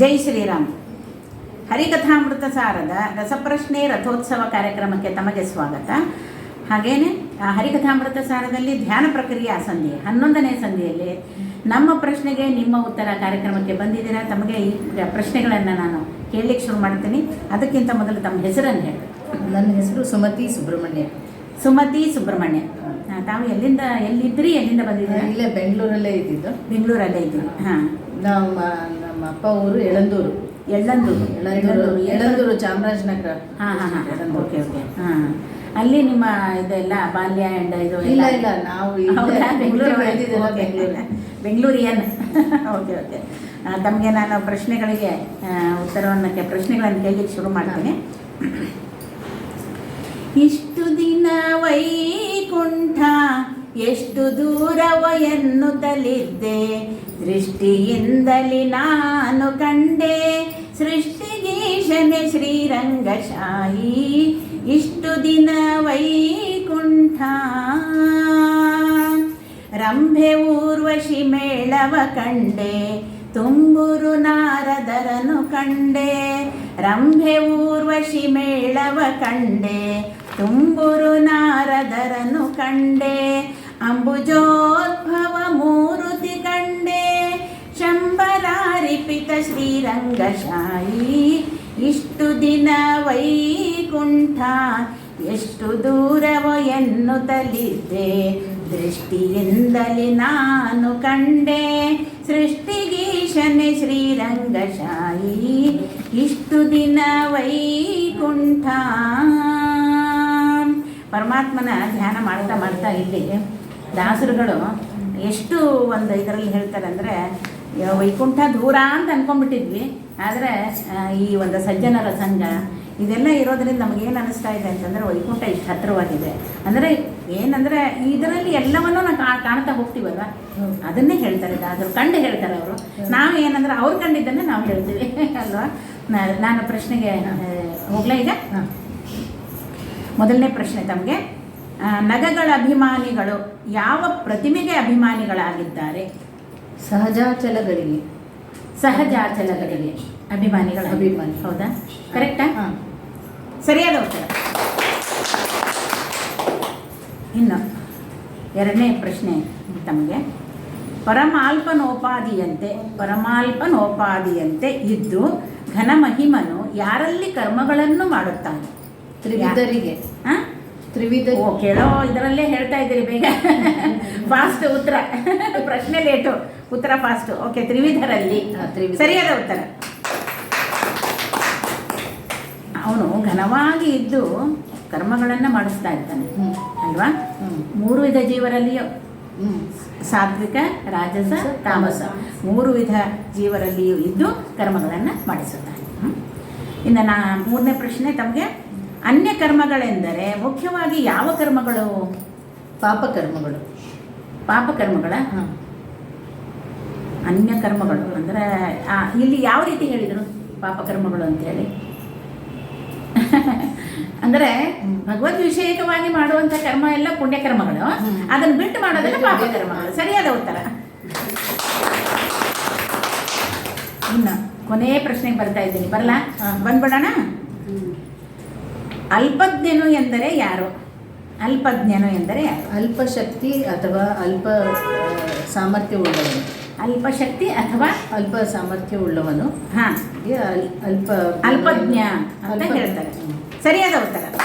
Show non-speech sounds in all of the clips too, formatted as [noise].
ಜೈ ಶ್ರೀರಾಮ್. ಹರಿಕಥಾಮೃತ ಸಾರದ ರಸಪ್ರಶ್ನೆ ರಥೋತ್ಸವ ಕಾರ್ಯಕ್ರಮಕ್ಕೆ ತಮಗೆ ಸ್ವಾಗತ. ಹಾಗೇನೆ ಹರಿಕಥಾಮೃತ ಸಾರದಲ್ಲಿ ಧ್ಯಾನ ಪ್ರಕ್ರಿಯೆ ಸಂಧಿ, ಹನ್ನೊಂದನೇ ಸಂಧಿಯಲ್ಲಿ ನಮ್ಮ ಪ್ರಶ್ನೆಗೆ ನಿಮ್ಮ ಉತ್ತರ ಕಾರ್ಯಕ್ರಮಕ್ಕೆ ಬಂದಿದ್ದೀರಾ? ತಮಗೆ ಈ ಪ್ರಶ್ನೆಗಳನ್ನು ನಾನು ಕೇಳಲಿಕ್ಕೆ ಶುರು ಮಾಡ್ತೀನಿ. ಅದಕ್ಕಿಂತ ಮೊದಲು ತಮ್ಮ ಹೆಸರನ್ನು ಹೇಳಿ ನನ್ನ ಹೆಸರು ಸುಮತಿ ಸುಬ್ರಹ್ಮಣ್ಯ. ಸುಮತಿ ಸುಬ್ರಹ್ಮಣ್ಯ. ತಾವು ಎಲ್ಲಿಂದ ಎಲ್ಲಿದ್ರಿ ಎಲ್ಲಿಂದ ಬಂದಿದ್ದೀರಾ? ಇಲ್ಲೇ ಬೆಂಗಳೂರಲ್ಲೇ ಇದ್ದಿದ್ದು. ಬೆಂಗಳೂರಲ್ಲೇ ಇದ್ದೀವಿ ಹಾಂ. ನಮ್ಮ ನಮ್ಮ ಅಪ್ಪ ಊರು ಎಳಂದೂರು. ಎಳ್ಳಂದೂರು ಎಳಂದೂರು ಎಳಂದೂರು. ಚಾಮರಾಜನಗರ. ಹಾಂ ಹಾಂ ಹಾಂ ಓಕೆ ಓಕೆ. ಹಾಂ. ಅಲ್ಲಿ ನಿಮ್ಮ ಇದೆಲ್ಲ ಬಾಲ್ಯ ಆ್ಯಂಡ್ ಇದು ಇಲ್ಲ ಇಲ್ಲ ನಾವು ಬೆಂಗಳೂರಿಯನ್. Okay okay. ತಮಗೆ ನಾನು ಪ್ರಶ್ನೆಗಳಿಗೆ ಉತ್ತರವನ್ನು ಪ್ರಶ್ನೆಗಳನ್ನು ಕೇಳಲಿಕ್ಕೆ ಶುರು ಮಾಡ್ತೀನಿ. ಇಷ್ಟು ದಿನ ವೈಕುಂಠ, ಎಷ್ಟು ದೂರವ ಎನ್ನುತ್ತಲಿದ್ದೆ ದೃಷ್ಟಿಯಿಂದಲಿ ನಾನು ಕಂಡೆ ಸೃಷ್ಟಿಗೀಶನೆ ಶ್ರೀರಂಗಶಾಹಿ. ಇಷ್ಟು ದಿನ ವೈಕುಂಠ. ರಂಭೆ ಊರ್ವಶಿ ಮೇಳವ ಕಂಡೆ ತುಂಬುರು ನಾರದರನು ಕಂಡೆ. ರಂಭೆ ಊರ್ವಶಿ ಮೇಳವ ಕಂಡೆ ತುಂಬುರು ನಾರದರನು ಕಂಡೆ, ಅಂಬುಜೋದ್ಭವ ಮೂರುತಿ ಕಂಡೆ. ಶಂಬರಾರಿಪಿತ ಶ್ರೀರಂಗಶಾಹಿ ಇಷ್ಟು ದಿನ ವೈಕುಂಠ, ಎಷ್ಟು ದೂರವ ಎನ್ನುತ್ತಲಿದ್ದೆ. ದೃಷ್ಟಿಯಿಂದಲೇ ನಾನು ಕಂಡೆ, ಸೃಷ್ಟಿಗೀಶನೆ ಶ್ರೀರಂಗಶಾಯಿ ಇಷ್ಟು ದಿನ ವೈಕುಂಠ ಪರಮಾತ್ಮನ ಧ್ಯಾನ ಮಾಡ್ತಾ ಮಾಡ್ತಾ ಇಲ್ಲಿ ದಾಸರುಗಳು ಎಷ್ಟು ಒಂದು ಇದರಲ್ಲಿ ಹೇಳ್ತಾರೆ ಅಂದರೆ ವೈಕುಂಠ ದೂರ ಅಂತ ಅನ್ಕೊಂಡ್ಬಿಟ್ಟಿದ್ವಿ. ಆದರೆ ಈ ಒಂದು ಸಜ್ಜನರ ಸಂಘ ಇದೆಲ್ಲ ಇರೋದ್ರಿಂದ ನಮಗೇನು ಅನಿಸ್ತಾ ಇದೆ ಅಂತಂದರೆ, ವೈಕುಂಠ ಇಷ್ಟು ಹತ್ರವಾಗಿದೆ. ಅಂದರೆ, ಏನಂದರೆ, ಇದರಲ್ಲಿ ಎಲ್ಲವನ್ನೂ ನಾವು ಕಾ- ಕಾಣ್ತಾ ಹೋಗ್ತೀವಲ್ವ? ಅದನ್ನೇ ಹೇಳ್ತಾರೆ ದಾಸರು. ಕಂಡು ಹೇಳ್ತಾರೆ ಅವರು. ನಾವು ಏನಂದ್ರೆ, ಅವ್ರು ಕಂಡಿದ್ದನ್ನೇ ನಾವು ಹೇಳ್ತೀವಿ. [laughs] ಅಲ್ವಾ? ನಾನು ಪ್ರಶ್ನೆಗೆ ಹೋಗ್ಲೇ ಈಗ? ಮೊದಲನೇ ಪ್ರಶ್ನೆ ತಮಗೆ. ನಗಗಳ ಅಭಿಮಾನಿಗಳು ಯಾವ ಪ್ರತಿಮೆಗೆ ಅಭಿಮಾನಿಗಳಾಗಿದ್ದಾರೆ? ಸಹಜಾಚಲಗಳಿಗೆ ಸಹಜಾಚಲಗಳಿಗೆ ಅಭಿಮಾನಿಗಳ. ಅಭಿಮಾನಿ. ಹೌದಾ? ಕರೆಕ್ಟಾ ಹಾಂ. ಸರಿಯಾದ ಉತ್ತರ. ಇನ್ನು ಎರಡನೇ ಪ್ರಶ್ನೆ ತಮಗೆ. ಪರಮಾಲ್ಪನೋಪಾದಿಯಂತೆ ಪರಮಾಲ್ಪನೋಪಾದಿಯಂತೆ ಇದ್ದು ಘನ ಮಹಿಮನು ಯಾರಲ್ಲಿ ಕರ್ಮಗಳನ್ನು ಮಾಡುತ್ತಾನೆ? ತ್ರಿವಿಧರಿಗೆ? ತ್ರಿವಿಧ ಓ ಕೇಳೋ ಇದರಲ್ಲೇ ಹೇಳ್ತಾ ಇದ್ದೀರಿ ಬೇಗ. ಫಾಸ್ಟ್ ಉತ್ತರ. ಪ್ರಶ್ನೆ ಲೇಟು. ಉತ್ತರ ಫಾಸ್ಟ್. ಓಕೆ ತ್ರಿವಿಧರಲ್ಲಿ. ಸರಿಯಾದ ಉತ್ತರ. ಅವನು ಘನವಾಗಿ ಇದ್ದು ಕರ್ಮಗಳನ್ನು ಮಾಡಿಸ್ತಾ ಇರ್ತಾನೆ. ಅಲ್ವಾ? ಮೂರು ವಿಧ ಜೀವರಲ್ಲಿಯೂ. ಸಾತ್ವಿಕ ರಾಜಸ ತಾಮಸ. ಮೂರು ವಿಧ ಜೀವರಲ್ಲಿಯೂ ಇದ್ದು ಕರ್ಮಗಳನ್ನು ಮಾಡಿಸುತ್ತಾನೆ. ಇನ್ನು ನಾ ಮೂರನೇ ಪ್ರಶ್ನೆ ತಮಗೆ. ಅನ್ಯ ಕರ್ಮಗಳೆಂದರೆ ಮುಖ್ಯವಾಗಿ ಯಾವ ಕರ್ಮಗಳು? ಪಾಪಕರ್ಮಗಳು ಪಾಪ ಕರ್ಮಗಳ? ಹಾಂ. ಅನ್ಯ ಕರ್ಮಗಳು ಅಂದರೆ ಇಲ್ಲಿ ಯಾವ ರೀತಿ ಹೇಳಿದರು ಪಾಪಕರ್ಮಗಳು ಅಂತೇಳಿ? [laughs] ಅಂದರೆ ಭಗವದ್ ವಿಷಯಕವಾಗಿ ಮಾಡುವಂಥ ಕರ್ಮ ಎಲ್ಲ ಪುಣ್ಯಕರ್ಮಗಳು. ಅದನ್ನು ಬಿಟ್ಟು ಮಾಡೋದೆಲ್ಲ ಪಾಪಕರ್ಮಗಳು ಸರಿಯಾದ ಉತ್ತರ. ಇನ್ನು ಕೊನೆಯ ಪ್ರಶ್ನೆಗೆ ಬರ್ತಾ ಇದ್ದೀನಿ. ಬರಲಾ? ಹಾ. ಬಂದ್ಬಿಡೋಣ? ಅಲ್ಪಜ್ಞನು ಎಂದರೆ ಯಾರು? ಅಲ್ಪಜ್ಞನು ಎಂದರೆ ಯಾರು? ಅಲ್ಪ ಶಕ್ತಿ ಅಥವಾ ಅಲ್ಪ ಸಾಮರ್ಥ್ಯ ಉಳ್ಳವನು ಅಲ್ಪಶಕ್ತಿ ಅಥವಾ ಅಲ್ಪ ಸಾಮರ್ಥ್ಯ ಉಳ್ಳವನು ಹಾಂ ಅಲ್ಪ ಅಲ್ಪಜ್ಞ ಅಂತ ಹೇಳ್ತಾರೆ. ಸರಿಯಾದ ಉತ್ತರ.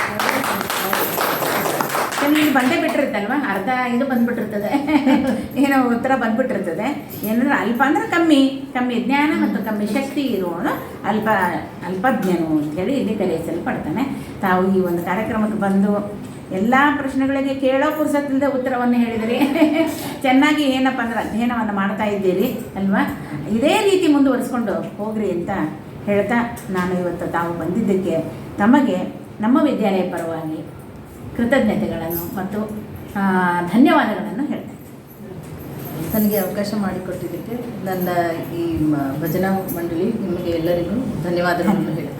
ಇಲ್ಲಿ ಬಂದೇ ಬಿಟ್ಟಿರುತ್ತಲ್ವ? ಅರ್ಧ ಇದು ಬಂದ್ಬಿಟ್ಟಿರ್ತದೆ. ಏನೋ ಉತ್ತರ ಬಂದ್ಬಿಟ್ಟಿರ್ತದೆ. ಏನಂದ್ರೆ ಅಲ್ಪ ಅಂದ್ರೆ ಕಮ್ಮಿ ಕಮ್ಮಿ ಜ್ಞಾನ ಮತ್ತು ಕಮ್ಮಿ ಶಕ್ತಿ ಇರುವವನು ಅಲ್ಪ ಅಲ್ಪಜ್ಞನು ಅಂತೇಳಿ ಇಲ್ಲಿ ಕರೆಯಿಸಲ್ಪಡ್ತಾನೆ ತಾವು ಈ ಒಂದು ಕಾರ್ಯಕ್ರಮಕ್ಕೆ ಬಂದು ಎಲ್ಲ ಪ್ರಶ್ನೆಗಳಿಗೆ ಕೇಳೋ ಪುರುಸತ್ತಿಲ್ಲದೆ ಉತ್ತರವನ್ನು ಹೇಳಿದಿರಿ. ಚೆನ್ನಾಗಿ ಏನಪ್ಪ ಅಂದ್ರೆ ಅಧ್ಯಯನವನ್ನು ಮಾಡ್ತಾ ಇದ್ದೀರಿ, ಅಲ್ವಾ? ಇದೇ ರೀತಿ ಮುಂದುವರಿಸ್ಕೊಂಡು ಹೋಗ್ರಿ ಅಂತ ಹೇಳ್ತಾ ನಾನು ಇವತ್ತು ತಾವು ಬಂದಿದ್ದಕ್ಕೆ ತಮಗೆ ನಮ್ಮ ವಿದ್ಯಾಲಯ ಪರವಾಗಿ ಕೃತಜ್ಞತೆಗಳನ್ನು ಮತ್ತು ಧನ್ಯವಾದಗಳನ್ನು ಹೇಳ್ತೇನೆ ನನಗೆ ಅವಕಾಶ ಮಾಡಿಕೊಟ್ಟಿದ್ದಕ್ಕೆ ನನ್ನ ಈ ಭಜನಾ ಮಂಡಳಿ ನಿಮಗೆ ಎಲ್ಲರಿಗೂ ಧನ್ಯವಾದಗಳನ್ನು ಹೇಳಿ.